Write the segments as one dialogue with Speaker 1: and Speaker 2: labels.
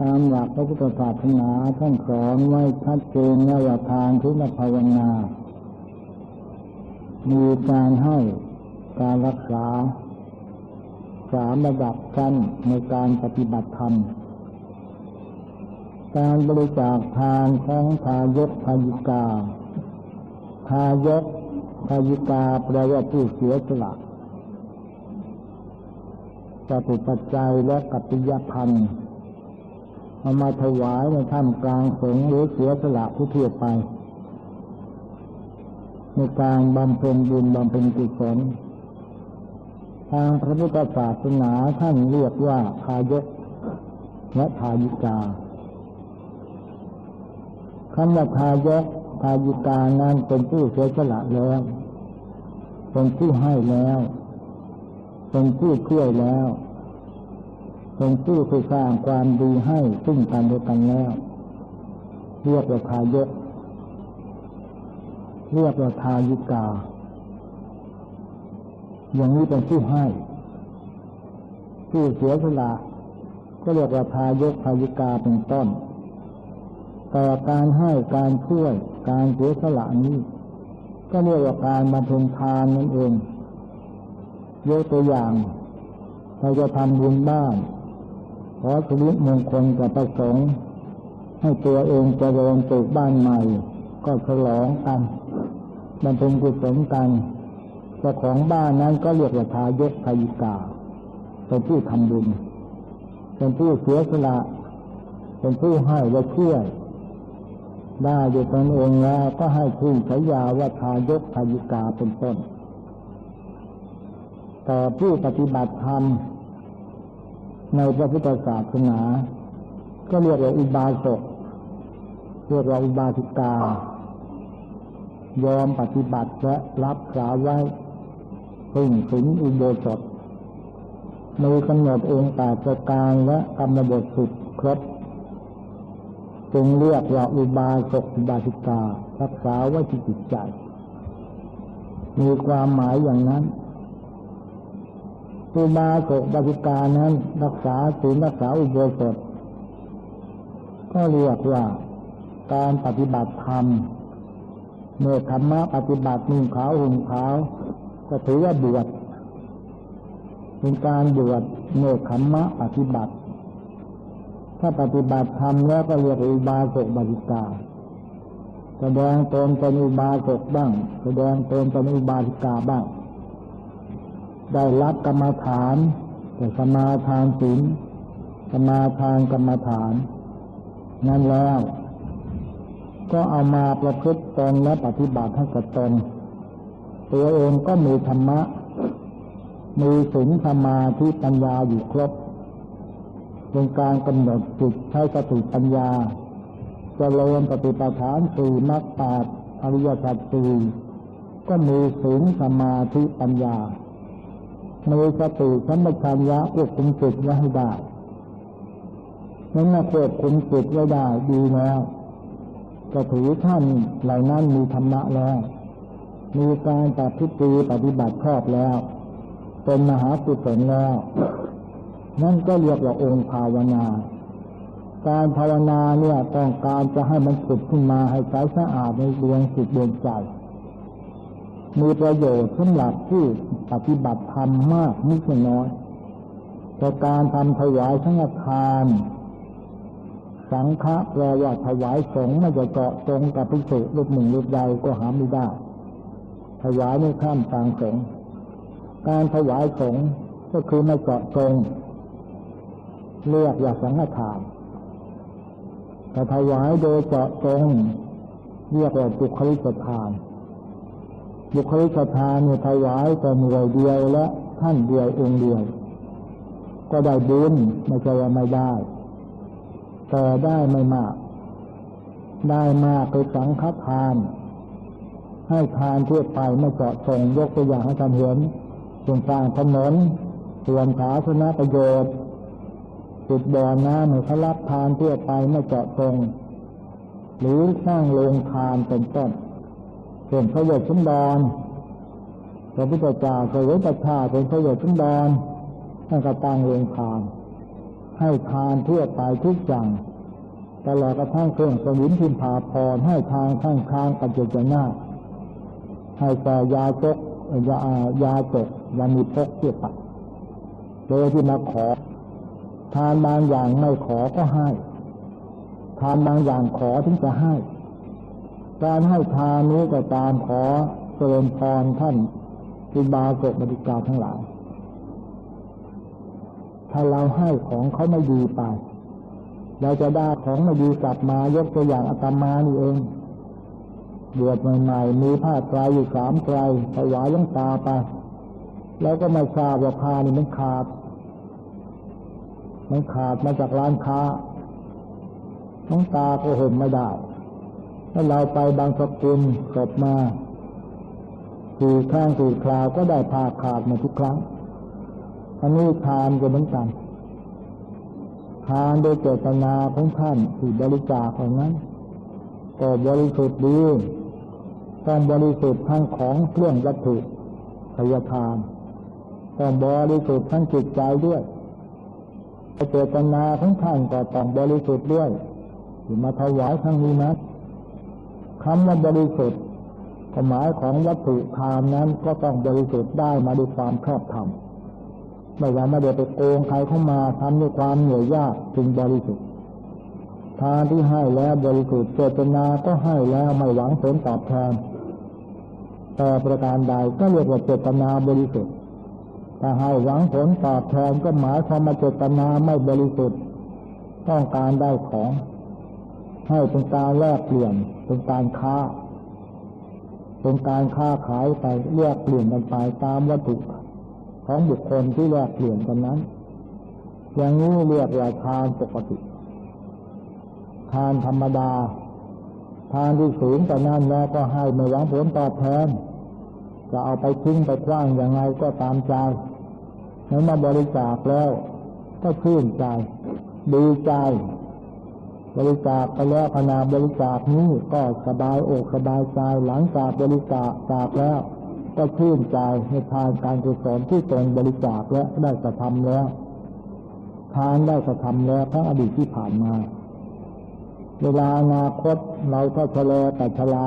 Speaker 1: ตามหลักพระพุทธศาสนาท่านสอนไว้ชัดเจนว่าทางทุนภาวนา มีการให้การรักษาสามระดับชั้นในการปฏิบัติธรรม การบริจาคทานของทายกทายิกาทายกทายิกาแปลว่าผู้เสียสละจตุปัจจัยและกัตติยพันธ์ เอามาถวายในท่ามกลางสงฆ์หรือเสียสละผู้เทียบไป ในการบำเพ็ญบุญบำเพ็ญกุศลทางพระพุทธศาสนาท่านเรียกว่าทายกและทายิกาคำว่าทายกทายิกานั้นเป็นผู้เสียสละแล้วเป็นผู้ให้แล้ว เป็นผู้ช่วยแล้ว เป็นผู้ที่สร้างความดีให้ซึ่งกันและกันแล้ว เรียกว่าทายกเรียกว่าทายิกา อย่างนี้เป็นผู้ให้ ผู้เสียสละก็เรียกว่าทายกทายิกาเป็นต้น แต่การให้การช่วยการเสียสละนี้ ก็เรียกว่าการมาเพ็ญทานนั่นเองยกตัวอย่างเราจะทำบุญบ้าน อชีวิมงคลกับประสงค์ให้ตัวเองจะเริญปลูกบ้านใหม่ ก็ฉลองกันมันเป็นกุศลกันเจ้าของบ้านนั้นก็เรียกว่าทายกทายิกาเป็นผู้ทำบุญ เป็นผู้เสียสละเป็นผู้ให้และช่วยได้อยู่ตนเองแล้วก็ให้ชื่อฉายาว่าทายกทายิกาเป็นต้น แต่ผู้ปฏิบัติธรรม ในพระพุทธศาสนา ก็เรียกว่าอุบาสกเรียกว่าอุบาสิกา ยอมปฏิบัติและรับสาไว้พึ่งถึงอุโบสถมีกำหนดองค์แปดประการและกรรมบทสุดครบจึงเรียกว่าอุบาสกอุบาสิกา รักษาไว้ที่จิตใจ มีความหมายอย่างนั้น อุบาสกบาสิกานั้น รักษาศีลรักษาอุโบสถ ก็เรียกว่าการปฏิบัติธรรมเมื่อธรรมะปฏิบัตินุ่งขาวห่มขาว ก็ถือว่าบวชเป็นการบวชเมื่อธรรมะปฏิบัติ ถ้าปฏิบัติธรรมแล้วก็เรียกอุบาสกบาสิกาแสดงตนเป็นอุบาสกบ้าง แสดงตนเป็นอุบาสิกาบ้าง ได้รับกรรมฐานแต่สมาทานศีลสมาทานกรรมฐาน นั้นแล้ว ก็เอามาประพฤติตนและปฏิบัติให้กับตนตัวเองก็มีธรรมะ มีศีลสมาธิปัญญาอยู่ครบเป็นการกำหนดจิตใช้สติปัญญาจเจริญปฏิปทานสี่มรรคแปดอริยสัจสี่ก็มีศีลสมาธิปัญญา มีสติสัมปชัญญะควบคุมจิตไว้ให้ได้นั้นมาควบคุมจิตไว้ได้ดีแล้วก็ถือท่านเหล่านั้นมีธรรมะแล้ว มีการปฏิบัติปฏิบัติชอบแล้ว เป็นมหาสุศลแล้ว นั่นก็เรียกว่าองค์ภาวนา การภาวนาเนี่ยต้องการจะให้มันสุดขึ้นมาให้ใสสะอาดในดวงจิตดวงใจ มีประโยชน์สำหรับผู้ปฏิบัติธรรมมากนิดน้อยแต่การทำถวายสังฆทาน สังฆะแปลว่าถวายสงฆ์ไม่จะเจาะตรงกับพิสุรูปหนึ่งรูปใดก็หาไม่ได้ ถวายในข้ามทางสงฆ์การถวายสงฆ์ก็คือไม่เจาะตรงเรียกว่าสังฆทานแต่ถวายโดยเจาะตรงเรียกว่าจุคลิกทาน บุคลิกทานเนี่ยถวายแต่หน่วยเดียวและท่านเดียวองค์เดียว ก็ได้บุญไม่ใช่ว่าไม่ได้ แต่ได้ไม่มาก ได้มากคือสังฆทาน ให้ทานทั่วไปไม่เจาะจงยกตัวอย่างให้ท่านเห็นส่วนสร้างถนนส่วนสาธารณประโยชน์จุดบ่อน้ำหรือพรับทานทั่วไปไม่เจาะจงหรือสร้างโรงทานเป็นต้น เป็นพระเวชชุนดรพระพุทธเจ้าเคยไว้ประชาเป็นพระเวชชุนดรท่านก็ตั้งโรงทาน ให้ทานทั่วไปทุกอย่างตลอดกระทั่งเครื่องสมินพิมพาพรให้ทางข้างค้างปัจจุบันนาให้แก่ยาจกยายาจกยามีพกเทียบโดยที่มาขอ ทานบางอย่างไม่ขอก็ให้ ทานบางอย่างขอถึงจะให้ การให้ทานนี้ก็ตามขอเจริญพรท่านอุบาสกบริกาทั้งหลาย ถ้าเราให้ของเขาไม่ดีไป เราจะได้ของไม่ดีกลับมายกตัวอย่างอาตมานี่เองบวชใหม่ๆมีผ้าไตรอยู่สามไตรถวายยังตาไป แล้วก็มาทราบว่าผ้านี่มันขาด มันขาดมาจากร้านค้าน้องตาก็ห่มไม่ได้ ถ้าเราไปบางสกุลจบมาสี่ข้างสี่คราวก็ได้ผ้าขาดมาทุกครั้ง อันนี้ทานก็เหมือนกัน ทานโดยเจตนาของท่านที่บริจาคของนั้นก็บริสุทธิ์ดีต้องบริสุทธิ์ทั้งของเครื่องวัตถุพยาทานต้องบริสุทธิ์ทั้งจิตใจด้วยเจตนาของท่านก็ต้องบริสุทธิ์ด้วยมาถวายทั้งนี้นะ คำว่าบริสุทธิ์หมายของวัตถุทานนั้นก็ต้องบริสุทธิ์ได้มาด้วยความชอบธรรมไม่ว่าไม่ได้ไปโกงใครเข้ามาทำด้วยความเหนื่อยยากจึงบริสุทธิ์ทานที่ให้แล้วบริสุทธิ์เจตนาก็ให้แล้วไม่หวังผลตอบแทนแต่ประการใดก็เรียกว่าเจตนาบริสุทธิ์ถ้าให้หวังผลตอบแทนก็หมายความมาเจตนาไม่บริสุทธิ์ ต้องการได้ของ ให้เป็นการแลกเปลี่ยนเป็นการค้า เป็นการค้าขายไปแลกเปลี่ยนกันไปตามวัตถุของบุคคลที่แลกเปลี่ยนกันนั้น อย่างนี้เรียกว่าทานปกติ ทานธรรมดา ทานที่สูงแต่นั้นแล้วก็ให้ไม่หวังผลตอบแทน จะเอาไปทิ้งไปกว้างอย่างไรก็ตามใจเมื่อมาบริจาคแล้ว ก็ชื่นใจ ดีใจ บริจาคไปแล้วขณะบริจาคนี้ก็สบายอกสบายใจหลังจากบริจาคจากแล้วก็ชื่นใจในทานการกุศลที่ตนบริจาคและได้กระทำแล้วทานได้กระทำแล้วทั้งอดีตที่ผ่านมา เวลาอนาคตเราถ้าชะลอแต่ชลา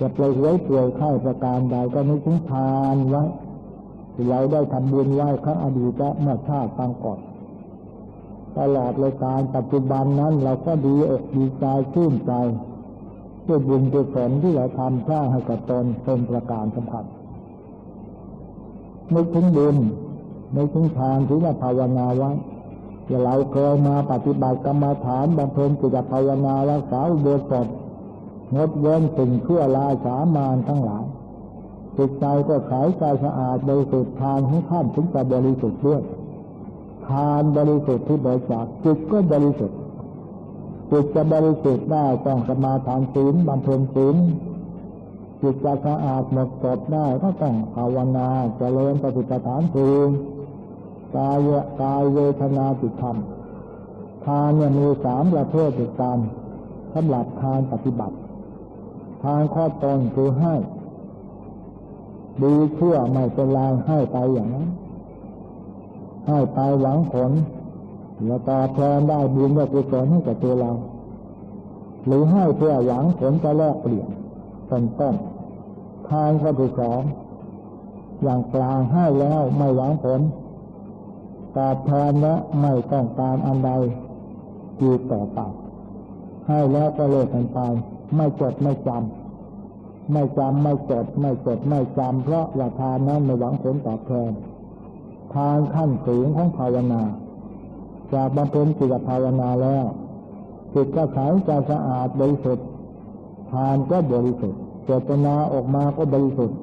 Speaker 1: จะไปไว้ป่วยไข้ประการใดก็นึกถึงทานไว้ที่เราได้ทำบุญไว้ครั้งอดีตและเมื่อชาติตั้งก่อน ตลอดเลยการปัจจุบันนั้นเราก็ดีอกดีใจชื่นใจด้วยบุญกุศลที่เราทำสร้างให้กับตนเป็นประการสำคัญนึกถึงบุญนึกถึงทานถึงภาวนาไว้ที่เราเคยมาปฏิบัติกรรมฐานบำเพ็ญจิตภาวนารักษาอุโบสถงดเว้นสิ่งชั่วลายสามานทั้งหลายจิตใจก็ใสใจสะอาดบริสุทธิ์ทานของท่านถึงจะบริสุทธิ์ด้วย ทานบริสุทธิ์ที่บริจาคจิตก็บริสุทธิ์จิตจะบริสุทธิ์ได้ต้องสมาทานศีลบำเพ็ญศีลจิตจะสะอาดหมดจดได้ก็ต้องภาวนาจเจริญปฏิปทานคือกายกายเวทนาจิตธรรมทานเนี่ยมีสามประเภทติดกันสำหรับทานปฏิบัติ ทานข้อตนคือให้ ดีเชื่อไม่เป็นไรให้ไปอย่างนั้น ให้ไปหวังผล แล้วตอบแทนได้บุญได้กุศลให้กับตัวเรา หรือให้เพื่อหวังผลจะแลกเปลี่ยนเป็นต้นทานข้อที่สองอย่างกลางให้แล้วไม่หวังผลตอบแทนและไม่ต้องการอันใดอีกต่อไปให้แล้วก็เลิกกันไป ไม่จดไม่จำไม่จำไม่จดไม่จดไม่จำเพราะว่าทานนั้นไม่หวังผลตอบแทน ทานขั้นสูงของภาวนา จากบำเพ็ญจิตภาวนาแล้วจิตก็ใสใจะสะอาดบริสุทธิ์ทานก็บริสุทธิ์เจตนาออกมาก็บริสุทธิ์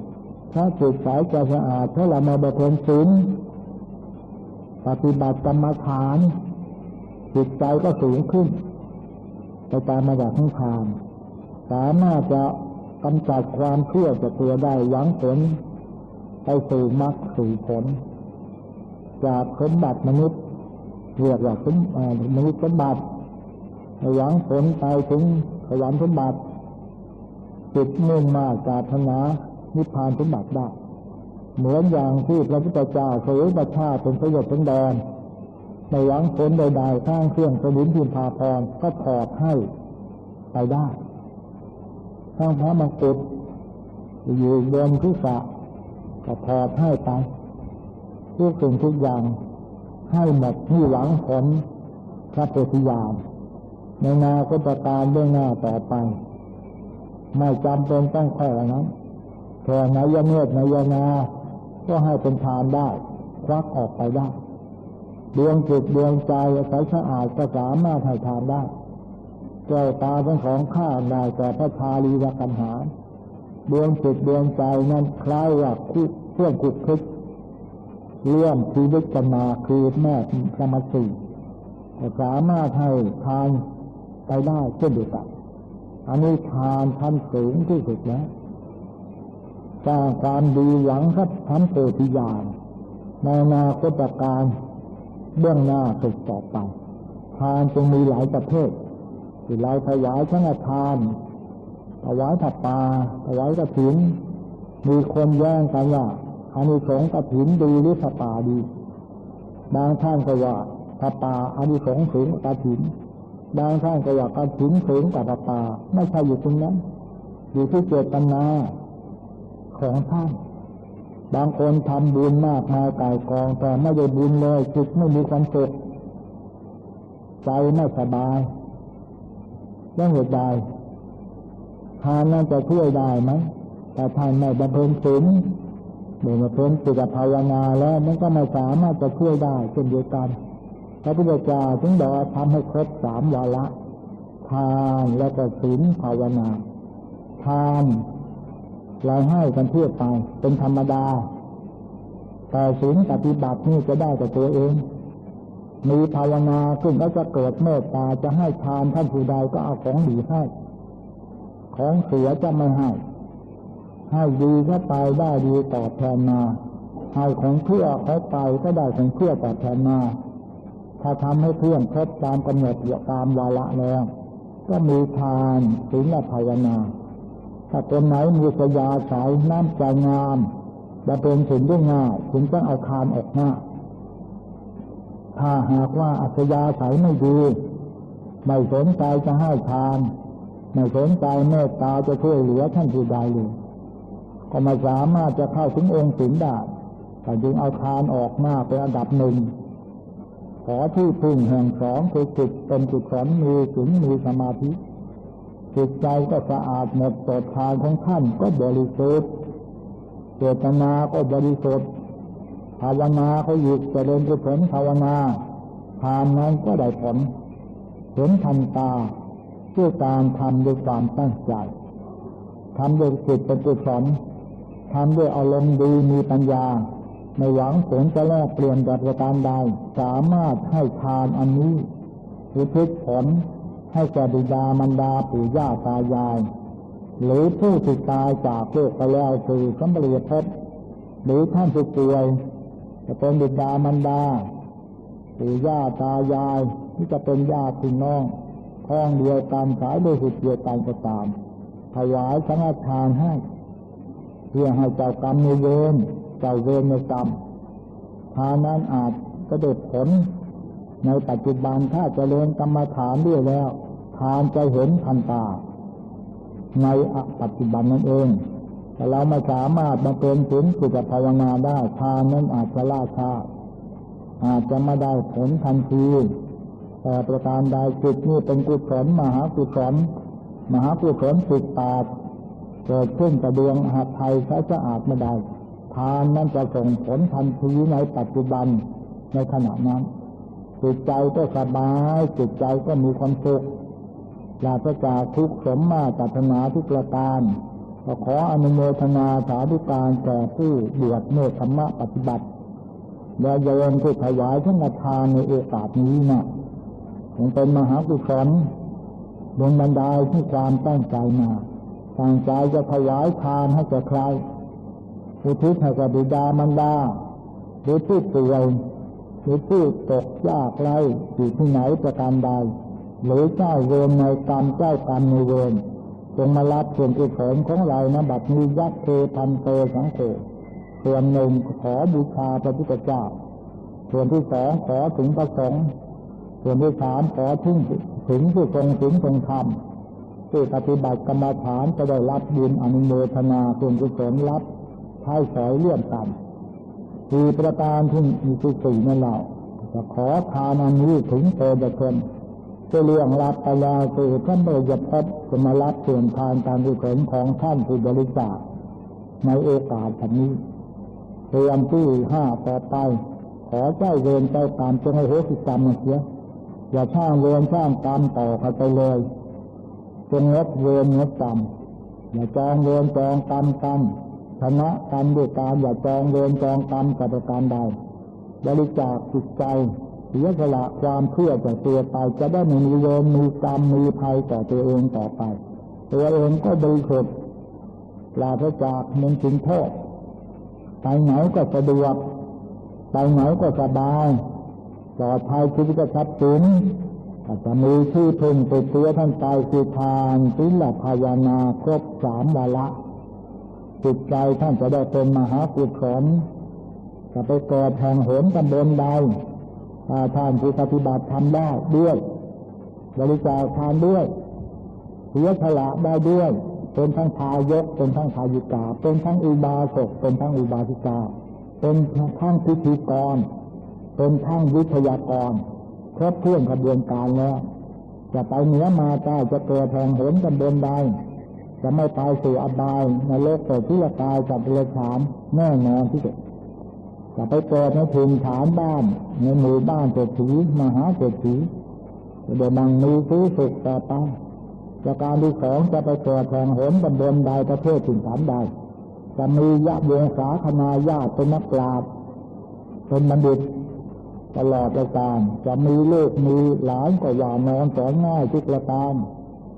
Speaker 1: ถ้าจิตใสใจสะอาดถ้าเรามาบำเพ็ญศีลปฏิบัติกรรมฐาน จิตใจก็สูงขึ้น ไปตามมาจากทั้งทานสามารถจะกำจัดความเชื่อจะตัวได้หวังผล ไปสู่มรรคสู่ผล จากสมบัติมนุษย์เรียกว่าสมมนุษย์สมบัติหวังผลไปถึงสวรรค์สมบัติจิตมุ่งมาศาสนานิพพานสมบัติได้ เหมือนอย่างที่พระพุทธเจ้าเคยประชาเป็นประโยชน์เป็นแดนในหวังผลใดๆข้างเครื่องสนิมพิมพาพรก็ถอดให้ไปได้ข้างพระมงกุฎอยู่บนทิศะก็ถอดให้ไป ทุกสิ่งทุกอย่างให้หมดที่หวังผลพระโพธิญาณในนาก็ประการเรื่องหน้าต่อไป ไม่จำเป็นต้องแค่นั้นแค่นายเมตนายนา ก็ให้เป็นทานได้ ควักออกไปได้ดวงจิตดวงใจใสสะอาดก็สามารถให้ทานได้แก้วตาเป็นของข้าได้แต่พระชาลีวกันหาดวงจิตดวงใจนั้นคล้ายว่าคุกเครื่องคุกคิด เลื่อมชีวิตกันมาคือแม่สมสีสามารถให้ทานไปได้เช่นเดียวกันอันนี้ทานท่านสูงที่สุดแล้วสร้างความดีหวังครับทำโพธิญาณในนาคตการเบื้องหน้าสุดต่อไปทานจึงมีหลายประเภทที่เราถวายทั้งทานถวายถัดปาถวายกระถิ่นมีคนแย่งกันว่า อานิสงส์กระถินดีหรือถัดปาดี บางท่านก็ว่าถัดปาอานิสงส์สูงกระถิน บางท่านก็ว่ากระถินสูงกว่าถัดปาไม่ใช่อยู่ตรงนั้น อยู่ที่เจตนาของท่าน บางคนทำบุญมากมายกายกองแต่ไม่ได้บุญเลยจิตไม่มีความสุขใจไม่สบายเรื่องเหตุใดทานนั้นจะช่วยได้ไหมแต่ทานไม่บำเพ็ญศีล เมื่อมาเพ็ญจิตภาวนาแล้วมันก็ไม่สามารถจะช่วยได้เช่นเดียวกันพระพุทธเจ้าถึงบอกทำให้ครบสามวาระทานแล้วก็ศีลภาวนา ทานเราให้กันเพื่อไปเป็นธรรมดา แต่ศีลปฏิบัตินี่จะได้แต่ตัวเอง มีภาวนาขึ้นแล้วจะเกิดเมตตาจะให้ทานท่านผู้ใดก็เอาของดีให้ ของเสียจะไม่ให้ ให้ดีก็ไปได้ดีตอบแทนมาให้ของเพื่อเขาไปก็ได้ของเพื่อตอบแทนมาถ้าทำให้เพื่อนครบตามกำหนดตามวาระแล้ว ก็มีทานศีลภาวนาถ้าคนไหนมีสยาสายน้ำใจงามจะเป็นถึงได้ง่ายถึงจะเอาคานออกหน้าถ้าหากว่าอัศยาสายไม่ดีไม่สนใจจะให้ทาน ไม่สนใจเมตตาจะช่วยเหลือท่านผู้ใดเลย ก็ไม่สามารถจะเข้าถึงองค์ศีลได้แต่จึงเอาทานออกหน้าเป็นอันดับหนึ่งขอที่พึ่งแห่งสองคือจิตเป็นจิตสอนมีศีลมีสมาธิจิตใจก็สะอาดหมดตดทานของท่านก็บริสุทธิ์เจตนาก็บริสุทธิ์ภาวนาเขาหยุดเจริญกุศลภาวนาทานนั้นก็ได้ผลเห็นทันตาด้วยการทำด้วยความตั้งใจทำด้วยจิตเป็นกุศล ทำด้วยอารมณ์ดีมีปัญญาในหวังผลจะแลกเปลี่ยนกับประการใด สามารถให้ทานอันนี้คือพิผลให้แก่บิดามารดาปู่ย่าตายาย หรือผู้ที่ตายจากโลกไปแล้วคือสัมปรีพบหรือท่านผู้ป่วยจะเป็นบิดามารดาปู่ย่าตายายที่จะเป็นญาติพี่น้องพ้องเดียวกันสายโดยสุดเดียวกันก็ตามถวายสังฆทานให้ เพื่อให้เจ้ากรรมในเวรเจ้าเวรในกรรมทานนั้นอาจจะเด็ดผล ในปัจจุบันถ้าจเจริญกรรมฐานด้วยแล้ว ทานจะเห็นทันตา ในปัจจุบันนั่นเอง แต่เราไม่สามารถมาเป็นถึงสุขภาวนาได้ทานนั้นอาจจะล่าช้าอาจจะไม่ได้ผลทันทีแต่ประการใดจิตนี้เป็นกุศลมหากุศลมหากุศลสิตตา เกิดขึ้นกระดวงหัตไทยใช้สะอาดไม่ได้ ทานนั้นจะส่งผลทันทีในปัจจุบันในขณะนั้นจิตใจก็สบายจิตใจก็มีความสุขลาภจากทุกสมมาตัถนาทุกประการก็ขออนุโมทนาสาธุการแก่ผู้บวชเมื่อธรรมะปฏิบัติ และโยมที่ถวายทั้งทานในโอกาสนี้นะคงเป็นมหากุศลดวงบรรดาที่ความตั้งใจมา ตั้งใจจะถวายทานให้แก่ใครอุทิศให้กับบิดามารดาหรือผู้ป่วยหรือผู้ตกยากไรอยู่ที่ไหนประการใด หรือเจ้าเวรในกรรมเจ้ากรรมในเวรจงมารับส่วนกุศลของเรานะบัดนี้ยักษ์เทพันเตสังโฆส่วนหนึ่งขอบูชาพระพุทธเจ้า ส่วนที่สองขอถึงประสงค์ส่วนที่สามขอถึงถึงผู้ทรงถึงทรงธรรม ผู้ปฏิบัติกรรมฐานจะได้รับบุญอนุโมทนาส่วนกุศลรับใช้สอยเลื่อนกันคือประการที่มีที่สี่นั่นแหละจะขอทานอันนี้ถึงโตจะคนจะเรื่องรับไปแล้วคือท่านเมื่อจะพบจะมารับส่วนทานตามกุศลของท่านผู้บริจาคในโอกาสนี้เตรียมที่ห้าต่อไป ขอเจ้าเวรเจ้ากรรมจงให้โหสิกรรมเสียอย่าช่างเวรช่างกรรมต่อไปเลย จงงดเวรงดกรรมอย่าจองเวรจองกรรมกันชนะกันด้วยการอย่าจองเวรจองกรรมกับการใดบริจาคจิตใจเสียสละความเพื่อจะตัวไปจะได้ไม่มีเวรมีกรรมมีภัยต่อตัวเองต่อไป ตัวเองก็บริสุทธิ์ลาพระจากมืองถึงโทษไปไหนก็สะดวกไปไหนก็สบายปลอดภัยชีวิตก็ทรัพย์สิน ก็จะมีที่พึ่งติดตัวท่านไปคือทานศีลภาวนาครบสามวาระจิตใจท่านจะได้เป็นมหาปุถนจะไปเกิดแห่งโหนตำบลใดถ้าท่านผู้ปฏิบัติทำได้ด้วยบริจาคทานด้วยเสียสละได้ด้วยเป็นทั้งทายกเป็นทั้งทายิกา เป็นทั้งอุบาสกเป็นทั้งอุบาสิกา เป็นทั้งพิธีกร เป็นทั้งวิทยากร ครบถ้วนกระบวนการแล้ว จะไปเหนือมาใต้จะเกิดแห่งหนตำบลใดจะไม่ตายสู่อบายในโลกเกิดที่จะตายจากเรือฉานแน่นอนที่สุดจะไปเกิดในถิ่นฐานบ้าน ในหมู่บ้านเศรษฐีมหาเศรษฐีจะด้บังมีซื้อสุขต่อไปจากการที่สองจะไปเกิดแห่งหนตำบลใดประเทศถิ่นฐานใดจะมีญาติวงศาคณาญาติเป็นนักปราชญ์เป็นบัณฑิต ตลอดประการจะมีลูกมีหลานก็อย่านอนสอนง่ายทุกประการ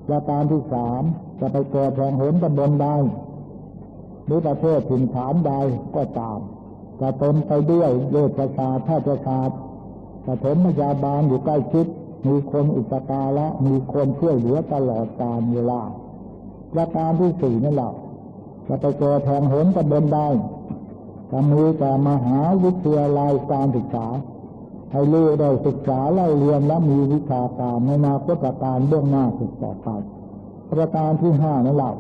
Speaker 1: ประการที่สามจะไปเกิดแห่งหนตำบลใดหรือประเทศถิ่นฐานใดก็ตามจะเต็มไปด้วยเวชศาสตร์แพทยศาสตร์ปฐมพยาบาลอยู่ใกล้ชิด มีคนอุปการะมีคนช่วยเหลือตลอดกาลเวลาประการที่สี่นั่นแหละจะไปเจอแทงหนกับเบนได้จะมีแต่มหาวิทยาลัยการศึกษา ให้ลูกได้ศึกษาเล่าเรียนและมีวิชาการในนาคตการเบื้องหน้าสุดต่อไปประการที่ห้านั่นแหละ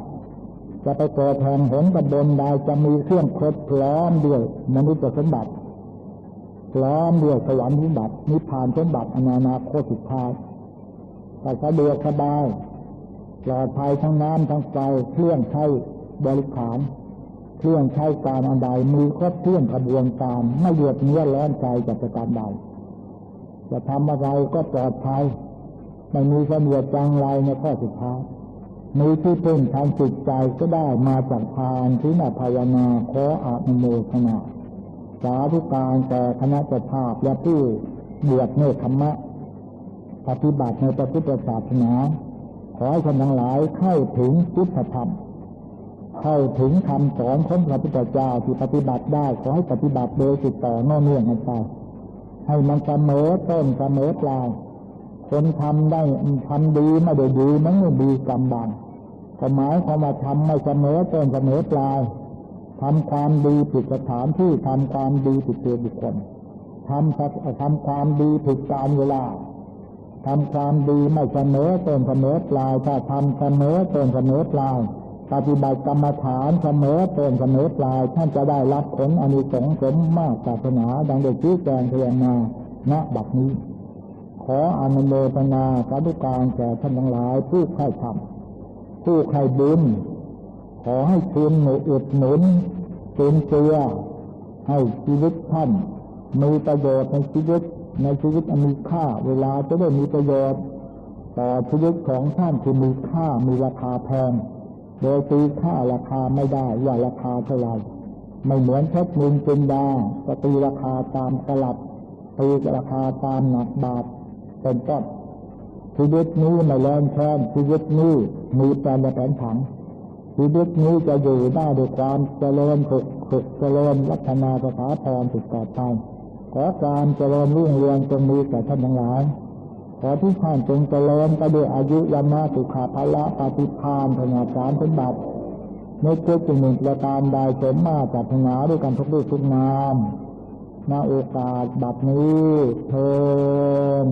Speaker 1: จะไปเกิดแห่งหนกับบนใดจะมีเครื่องครบพร้อมด้วยมนุษย์สมบัติพร้อมด้วยสวรรค์สมบัตินิพพานสมบัติอนานาโคสุดท้ายแต่สะดวกสบายปลอดภัยทั้งน้ำทั้งไฟเครื่องใช้บริขารเครื่องใช้การอันใดมีครบเครื่องกระบวนการไม่เดือดเนื้อร้อนใจจากประการใด จะทำอะไรก็ปลอดภัยไม่มีเสนียดจังไรในข้อสุดท้ายมีที่พึ่งทางจิตใจก็ได้มาจากทานที่นาภาวนาขออานุโมทนาสาธุการแต่คณะเจ้าภาพและผู้บวชเนธรรมะ ปฏิบัติในพระพุทธศาสนา ขอให้ท่านทั้งหลายเข้าถึงพุทธธรรม เข้าถึงคำสอนของพระพุทธเจ้าที่ปฏิบัติได้ ขอให้ปฏิบัติโดยติดต่อน่นเนื่องกันไป ให้มันเสมอต้นเสมอปลายคนทำได้ทำดีไม่ได้ดีมันไม่ดีกำบังหมายความว่าทำไม่เสมอต้นเสมอปลายทำความดีผิดสถานที่ทำความดีผิดตัวบุคคลทำทำความดีผิดการเวลาทำความดีไม่เสมอต้นเสมอปลายถ้าทำเสมอต้นเสมอปลาย ปฏิบัติกรรมฐานเสมอต้นเสมอปลาย ท่านจะได้รับผลอนิสงส์สมมากศาสนา ดังเด็กที่แกงเทียนมาณบัดนี้ ขออนุโมทนาสาธุการแก่ท่านทั้งหลาย ผู้ใคร่ทำผู้ใครบุญขอให้คุณหนุอุดหนุนเป็นเตือให้ชีวิตท่านมีประโยชน์ในชีวิตในชีวิตอันมีค่า เวลาจะได้มีประโยชน์ต่อชีวิตของท่านที่มีค่ามีราคาแพง โดยตีค่าราคาไม่ได้ว่าราคาเท่าไหร่ไม่เหมือนเพชรนินจินดาจะตีราคาตามตลับตีราคาตามหนักบาทเป็นต้นชีวิตนี้ไม่แรงแค้นชีวิตนี้มีแปลนแผนผังชีวิตนี้จะอยู่ได้ด้วยความเจริญฝึกฝึกเจริญวัฒนาสถาพรติดต่อไปขอการเจริญรุ่งเรืองจงมีแก่ท่านทั้งหลาย ขอทุกท่านจงเจริญไปด้วยอายุยามาสุขาภละปฏิพานพนาการสมบัติในเพื่อจึงหนึ่งประการใดสมมาจากพนาด้วยกันทุกรูปทุกนามณโอกาสบัดนี้เทิน